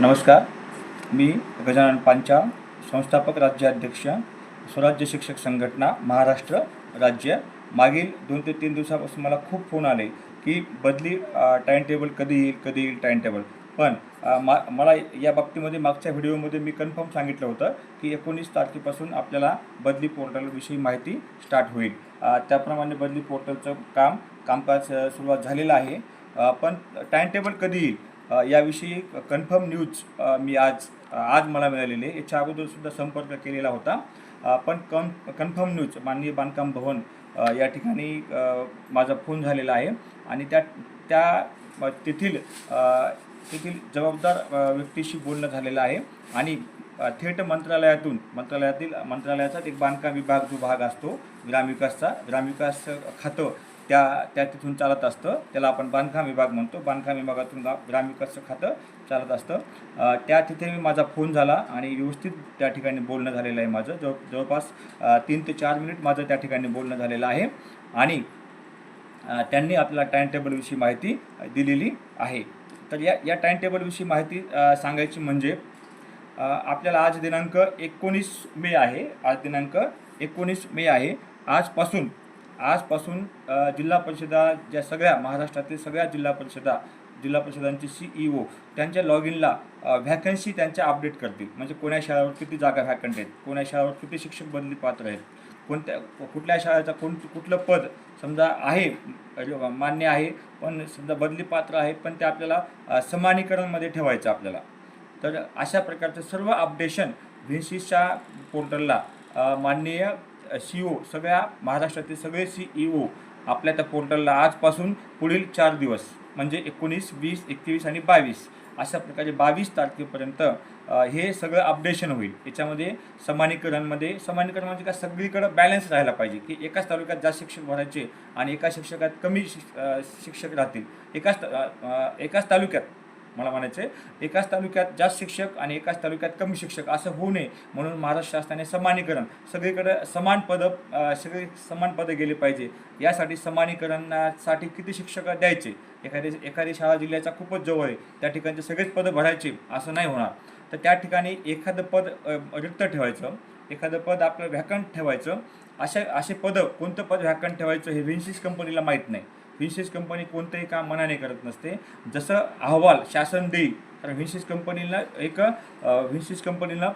नमस्कार. मी गजानन पांचाळ संस्थापक राज्याध्यक्ष स्वराज्य शिक्षक संघटना महाराष्ट्र राज्य. मागील दोन ते तीन दिवसापासून मला खूप फोन आले की बदली टाईम टेबल कधी येईल कधी येईल टाईम टेबल पण मा मला या बाबतीमध्ये मागच्या व्हिडिओमध्ये मी कन्फर्म सांगितलं होतं की एकोणीस तारखेपासून आपल्याला बदली पोर्टलविषयी माहिती स्टार्ट होईल. त्याप्रमाणे बदली पोर्टलचं काम कामकाज सुरुवात झालेलं आहे. पण टाईम टेबल कधी येईल? याविषयी कन्फर्म न्यूज मी आज आज मला मिळालेली आहे. याच्या अगोदरसुद्धा संपर्क केलेला होता. पण कन कन्फर्म न्यूज माननीय बांधकाम भवन या ठिकाणी माझा फोन झालेला आहे. आणि त्या त्या तेथील तेथील जबाबदार व्यक्तीशी बोलणं झालेलं आहे. आणि थेट मंत्रालयातून मंत्रालयातील मंत्रालयाचा एक बांधकाम विभाग जो भाग असतो ग्रामविकासचा ग्रामविकास खातं त्या त्या तिथून चालत असतं. त्याला आपण बांधकाम विभाग म्हणतो. बांधकाम विभागातून गा ग्रामविकास खातं चालत असतं. त्या तिथे मी माझा फोन झाला आणि व्यवस्थित त्या ठिकाणी बोलणं झालेलं आहे माझं. जवळ जवळपास तीन ते चार मिनिट माझं त्या ठिकाणी बोलणं झालेलं आहे. आणि त्यांनी आपल्याला टाईम टेबलविषयी माहिती दिलेली आहे. तर या या टाईम टेबलविषयी माहिती सांगायची म्हणजे आपल्याला आज दिनांक एकोणीस मे आहे. आज दिनांक एकोणीस मे आहे. आजपासून आजपासून जिल्हा परिषदा ज्या सगळ्या महाराष्ट्रातील सगळ्या जिल्हा परिषदा जिल्हा परिषदांचे सी ई ओ त्यांच्या लॉग इनला व्हॅकन्सी त्यांच्या अपडेट करतील. म्हणजे कोण्या शाळेवर किती जागा व्हॅकंट आहेत कोण्या शाळेवर किती शिक्षक बदली पात्र आहेत कोणत्या कुठल्या शाळेचा कोण कुठलं पद समजा आहे मान्य आहे पण समजा बदली पात्र आहे पण ते आपल्याला समानीकरणमध्ये ठेवायचं आपल्याला. तर अशा प्रकारचं सर्व अपडेशन व्हिन्सिसच्या पोर्टलला माननीय सी ओ सगळ्या महाराष्ट्रातील सगळे सी ई ओ आपल्या त्या पोर्टलला आजपासून पुढील चार दिवस म्हणजे एकोणीस वीस एकवीस आणि बावीस अशा प्रकारे बावीस तारखेपर्यंत हे सगळं अपडेशन होईल. याच्यामध्ये समानीकरणमध्ये समानीकरण म्हणजे का सगळीकडं बॅलन्स राहायला पाहिजे की एकाच तालुक्यात जास्त शिक्षक भरायचे आणि एका शिक्षकात कमी शिक्षक राहतील. एकाच ता- एकाच तालुक्यात मला म्हणायचं आहे एकाच तालुक्यात जास्त शिक्षक आणि एकाच तालुक्यात कमी शिक्षक असं होऊ नये म्हणून महाराष्ट्र शासनाने समानीकरण सगळीकडे समान पदं सगळी सगळे समान पदं गेले पाहिजे. यासाठी समानीकरणासाठी किती शिक्षक द्यायचे? एखादी एखादी शाळा जिल्ह्याचा खूपच जवळ आहे त्या ठिकाणचे सगळेच पदं भरायचे असं नाही होणार. तर त्या ठिकाणी एखादं पद रिक्त ठेवायचं एखादं पद आपलं व्हॅकंट ठेवायचं अशा असे पदं कोणतं पद व्हॅकंट ठेवायचं हे विन्सिस कंपनीला माहीत नाही. विशेष कंपनी कोणतंही काम मनाने करत नसते. जसं अहवाल शासन देईल. तर विशेष कंपनीला एक विशेष कंपनीला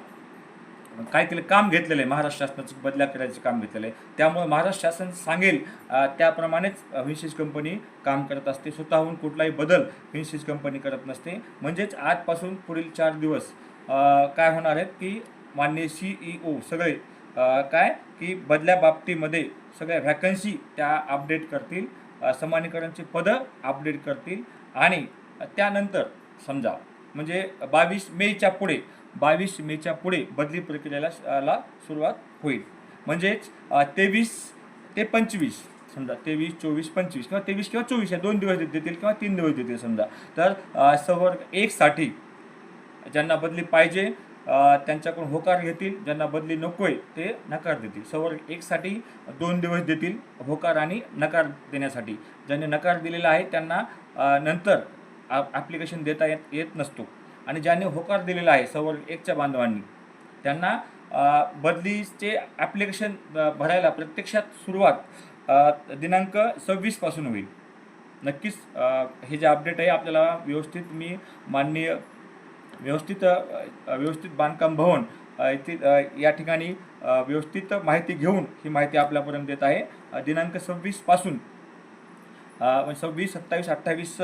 काय केलं काम घेतलेलं आहे. महाराष्ट्र शासनाचं बदल्या करायचं काम घेतलेलं आहे. त्यामुळे महाराष्ट्र शासन सांगेल त्याप्रमाणेच विशेष कंपनी काम करत असते. स्वतःहून कुठलाही बदल विशेष कंपनी करत नसते. म्हणजेच आजपासून पुढील चार दिवस काय होणार आहेत की माननीय सी ई ओ सगळे काय? की बदल्या बाबतीमध्ये सगळ्या व्हॅकन्सी त्या अपडेट करतील. समानीकरणची पदं अपडेट करतील. आणि त्यानंतर समजा म्हणजे बावीस मेच्या पुढे बावीस मेच्या पुढे बदली प्रक्रियेला ला सुरुवात होईल. म्हणजेच तेवीस ते पंचवीस समजा तेवीस चोवीस पंचवीस किंवा तेवीस किंवा चोवीस या दोन दिवस देतील किंवा तीन दिवस देतील समजा. तर सवर्ग एकसाठी ज्यांना बदली पाहिजे त्यांच्याकडून होकार घेतील ज्यांना बदली नको आहे ते नकार देतील. सवर्ग एकसाठी दोन दिवस देतील होकार आणि नकार देण्यासाठी. ज्यांनी नकार दिलेला आहे त्यांना नंतर ॲप्लिकेशन देता येत येत नसतो. आणि ज्यांनी होकार दिलेला आहे सवर्ग एकच्या बांधवांनी त्यांना बदलीचे ॲप्लिकेशन भरायला प्रत्यक्षात सुरुवात दिनांक सव्वीसपासून होईल. नक्कीच हे जे अपडेट आहे आपल्याला व्यवस्थित मी माननीय व्यवस्थित व्यवस्थित बांधकाम भवन अ, येथील या ठिकाणी व्यवस्थित माहिती घेऊन ही माहिती आपल्यापर्यंत देत आहे. दिनांक सव्वीसपासून म्हणजे सव्वीस सत्तावीस अठ्ठावीस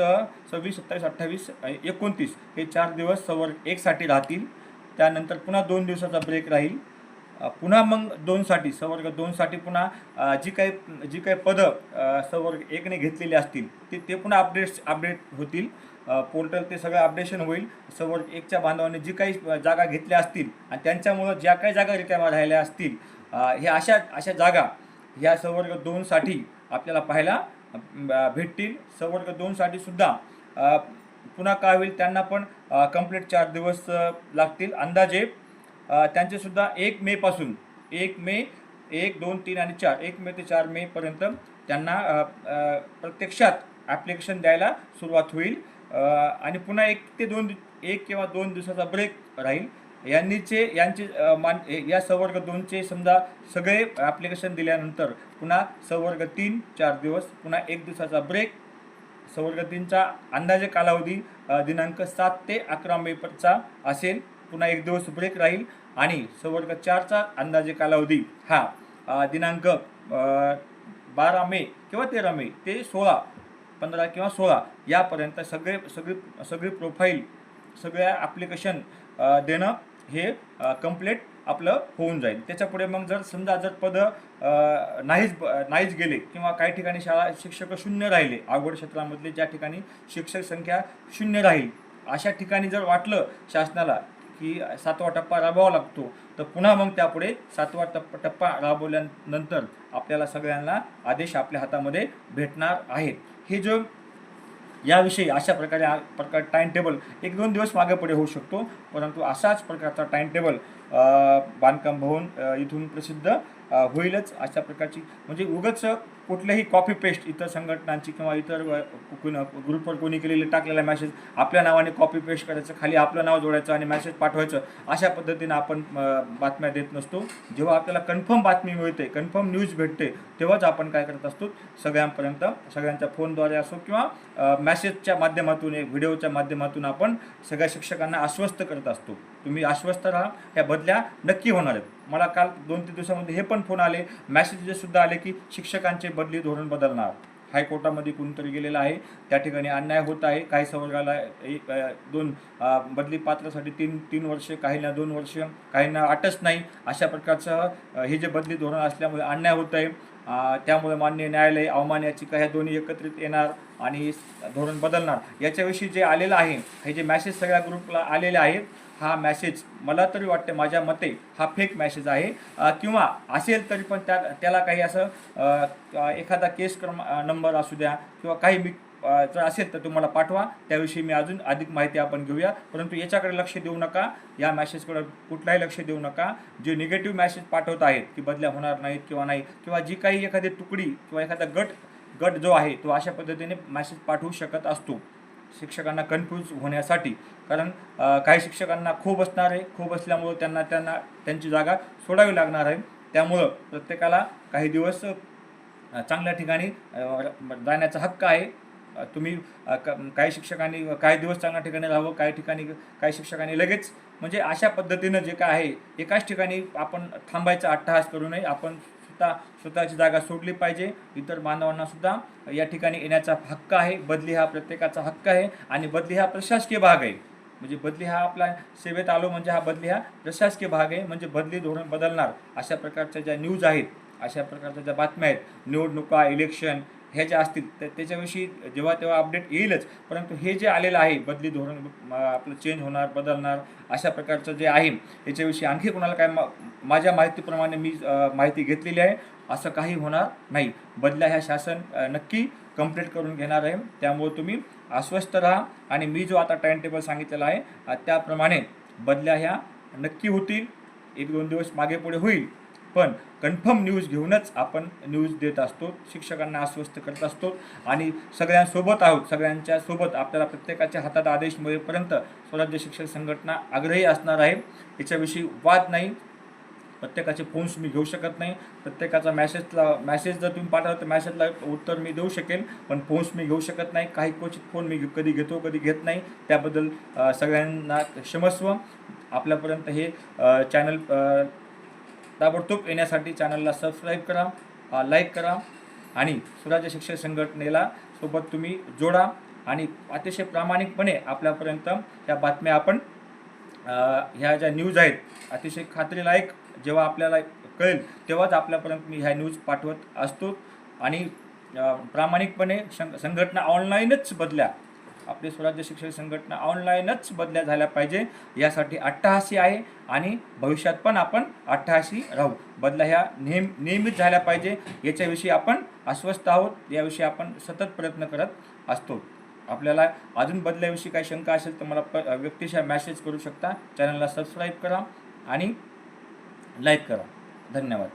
सव्वीस सत्तावीस अठ्ठावीस एकोणतीस हे चार दिवस सवर एकसाठी राहतील. त्यानंतर पुन्हा दोन दिवसाचा ब्रेक राहील. पुन्हा मग दोनसाठी सवर्ग दोनसाठी पुन्हा जी काही जी काही पदं सवर्ग एकने घेतलेली असतील ते ते पुन्हा अपडेट्स अपडेट होतील. पोर्टल ते सगळं अपडेशन होईल. समोर एकच्या बांधवाने जी काही जागा घेतल्या असतील आणि त्यांच्यामुळं ज्या काही जागा रिकाम्या राहिल्या असतील हे अशा अशा जागा ह्या संवर्ग दोनसाठी आपल्याला पाहायला भेटतील. संवर्ग दोनसाठी सुद्धा पुन्हा काय होईल त्यांना पण कंप्लीट चार दिवस लागतील. अंदाजे त्यांचेसुद्धा एक मेपासून एक मे एक दोन तीन आणि चार एक मे ते चार मेपर्यंत त्यांना प्रत्यक्षात ॲप्लिकेशन द्यायला सुरुवात होईल. आणि पुन्हा एक ते दोन एक किंवा दोन दिवसाचा ब्रेक राहील. यांनीचे यांचे मान या संवर्ग दोनचे समजा सगळे ॲप्लिकेशन दिल्यानंतर पुन्हा संवर्ग तीन चार दिवस पुन्हा एक दिवसाचा ब्रेक संवर्ग तीनचा अंदाजे कालावधी दिनांक सात ते अकरा मेपर्यंतचा असेल. पुन्हा एक दिवस ब्रेक राहील आणि संवर्ग चारचा अंदाजे कालावधी हा दिनांक बारा मे किंवा तेरा मे ते सोळा पंधरा किंवा सोळा यापर्यंत सगळे सगळी सगळी प्रोफाईल सगळ्या ॲप्लिकेशन देणं हे कंप्लीट आपलं होऊन जाईल. त्याच्यापुढे मग जर समजा जर पदं नाहीच ब- नाहीच गेले किंवा काही ठिकाणी शाळा शिक्षक शून्य राहिले आवड क्षेत्रामधले ज्या ठिकाणी शिक्षक संख्या शून्य राहील अशा ठिकाणी जर वाटलं शासनाला की सातवा टप्पा राबवावा लागतो. तर पुन्हा मग त्यापुढे सातवा टप्पा टप्पा राबवल्यानंतर आपल्याला सगळ्यांना आदेश आपल्या हातामध्ये भेटणार आहेत. हे जो याविषयी अशा प्रकारे आ- प्रकार टाइम टेबल एक दोन दिवस मागे पुढे होऊ शकतो. परंतु असाच प्रकारचा टाइम टेबल बांधकाम भवन इथून प्रसिद्ध होईलच अशा प्रकारची. म्हणजे उगच कुठल्याही कॉपी पेस्ट इतर संघटनांची किंवा इतर ग्रुपवर कोणी केलेले टाकलेला मॅसेज आपल्या नावाने कॉपी पेस्ट करायचं खाली आपलं नाव जोडायचं आणि मॅसेज पाठवायचं अशा पद्धतीनं आपण बातम्या देत नसतो. जेव्हा आपल्याला कन्फर्म बातमी मिळते कन्फर्म न्यूज भेटते तेव्हाच आपण काय करत असतो? सगळ्यांपर्यंत सगळ्यांच्या फोनद्वारे असो किंवा मॅसेजच्या माध्यमातून व्हिडिओच्या माध्यमातून आपण सगळ्या शिक्षकांना आश्वस्त करत असतो. तुम्ही आश्वस्त राहा ह्या बदल्या नक्की होणार आहेत. मला काल दोन तीन दिवसामध्ये हे पण फोन आले मॅसेजेस सुद्धा आले की शिक्षकांचे बदली धोरण बदलणार. हायकोर्टामध्ये कोणतरी गेलेलं आहे. त्या ठिकाणी अन्याय होत आहे. काही संवर्गाला एक दोन बदली पात्रासाठी तीन तीन वर्ष काहींना दोन वर्ष काहींना अटच नाही. अशा प्रकारचं हे जे बदली धोरण असल्यामुळे अन्याय होत आहे. त्यामुळे मान्य न्यायालय अवमान याचिका ह्या दोन्ही एकत्रित येणार आणि धोरण बदलणार. याच्याविषयी जे आलेलं आहे हे जे मॅसेज सगळ्या ग्रुपला आलेले आहेत हा मॅसेज मला तरी वाटते माझ्या मते हा फेक मॅसेज आहे. किंवा असेल तरी पण त्या त्याला काही असं एखादा केस क्रम नंबर असू द्या किंवा काही मी जर असेल तर तुम्हाला पाठवा. त्याविषयी मी अजून अधिक माहिती आपण घेऊया. परंतु याच्याकडे लक्ष देऊ नका. या मॅसेजकडे कुठलाही लक्ष देऊ नका. जे निगेटिव्ह मॅसेज पाठवत आहेत की बदल्या होणार नाहीत किंवा नाही किंवा जी काही एखादी तुकडी किंवा एखादा गट गट जो आहे तो अशा पद्धतीने मॅसेज पाठवू शकत असतो. शिक्षकांना कन्फ्यूज होण्यासाठी. कारण काही शिक्षकांना खूप असणार आहे. खूप असल्यामुळं त्यांना त्यांना त्यांची जागा सोडावी लागणार आहे. त्यामुळं प्रत्येकाला काही दिवस चांगल्या ठिकाणी जाण्याचा हक्क आहे. तुम्ही क- काही शिक्षकांनी काही दिवस चांगल्या ठिकाणी राहावं काही ठिकाणी काही शिक्षकांनी लगेच म्हणजे अशा पद्धतीनं जे काय आहे एकाच ठिकाणी आपण थांबायचा अट्टहास करू नये. आपण सुद्धा स्वतःची जागा सोडली पाहिजे. इतर मानवांना सुद्धा या ठिकाणी येण्याचा हक्क आहे. बदली हा प्रत्येकाचा हक्क आहे आणि बदली हा प्रशासकीय भाग आहे. म्हणजे बदली हा आपला सेवेत आलो म्हणजे हा बदली हा प्रशासकीय भाग आहे. म्हणजे बदली धोरण बदलणार अशा प्रकारच्या ज्या न्यूज आहेत अशा प्रकारच्या ज्या बातम्या आहेत निवडणुका इलेक्शन ह्या ज्या असतील तर त्याच्याविषयी जेव्हा तेव्हा अपडेट येईलच. परंतु हे जे आलेलं आहे बदली धोरण आपलं चेंज होणार बदलणार अशा प्रकारचं जे आहे याच्याविषयी आणखी कोणाला काय मा- माझ्या माहितीप्रमाणे मी माहिती घेतलेली आहे असं काही होणार नाही. बदल्या ह्या शासन नक्की कंप्लीट करून घेणार आहे. त्यामुळे तुम्ही अस्वस्थ राहा. आणि मी जो आता टाइम टेबल सांगितलेला आहे त्याप्रमाणे बदल्या ह्या नक्की होतील. एक दोन दिवस मागे पुढे होईल. पण कन्फर्म न्यूज घेऊनच आपण न्यूज देत असतो शिक्षकांना अस्वस्थ करत असतो आणि सगळ्यांसोबत आहोत सगळ्यांच्या सोबत आपल्याला प्रत्येकाच्या हातात आदेश मिळेपर्यंत स्वराज्य शिक्षक संघटना आग्रही असणार आहे. याच्याविषयी वाद नाही. प्रत्येकाचे फोन्स मी घेऊ शकत नाही. प्रत्येकाचा मॅसेजला मॅसेज जर तुम्ही पाठवला तर मॅसेजला उत्तर मी देऊ शकेन पण फोन्स मी घेऊ शकत नाही. काही क्वचित फोन मी कधी घेतो कधी घेत नाही. त्याबद्दल सगळ्यांना क्षमस्व. आपल्यापर्यंत हे चॅनल ताबडतोब येण्यासाठी चॅनलला सबस्क्राईब करा लाईक करा आणि स्वराज्य शिक्षक संघटनेला सोबत तुम्ही जोडा आणि अतिशय प्रामाणिकपणे आपल्यापर्यंत या बातम्या आपण ह्या ज्या न्यूज आहेत अतिशय खात्रीलायक जेव्हा आपल्याला कळेल तेव्हाच आपल्यापर्यंत मी ह्या न्यूज पाठवत असतो. आणि प्रामाणिकपणे संघ संघटना ऑनलाईनच बदल्या. आपली स्वराज्य शिक्षण संघटना ऑनलाईनच बदल्या झाल्या पाहिजे यासाठी अठ्ठाहासी आहे आणि भविष्यात पण आपण अठ्ठाहासी राहू. बदल्या ह्या नेहमी नियमित झाल्या पाहिजे याच्याविषयी आपण अस्वस्थ आहोत याविषयी आपण सतत प्रयत्न करत असतो. आपल्याला अजून बदल्याविषयी काही शंका असेल तर मला प व्यक्तिशः मॅसेज करू शकता. चॅनलला सबस्क्राईब करा आणि लाईक करा. धन्यवाद.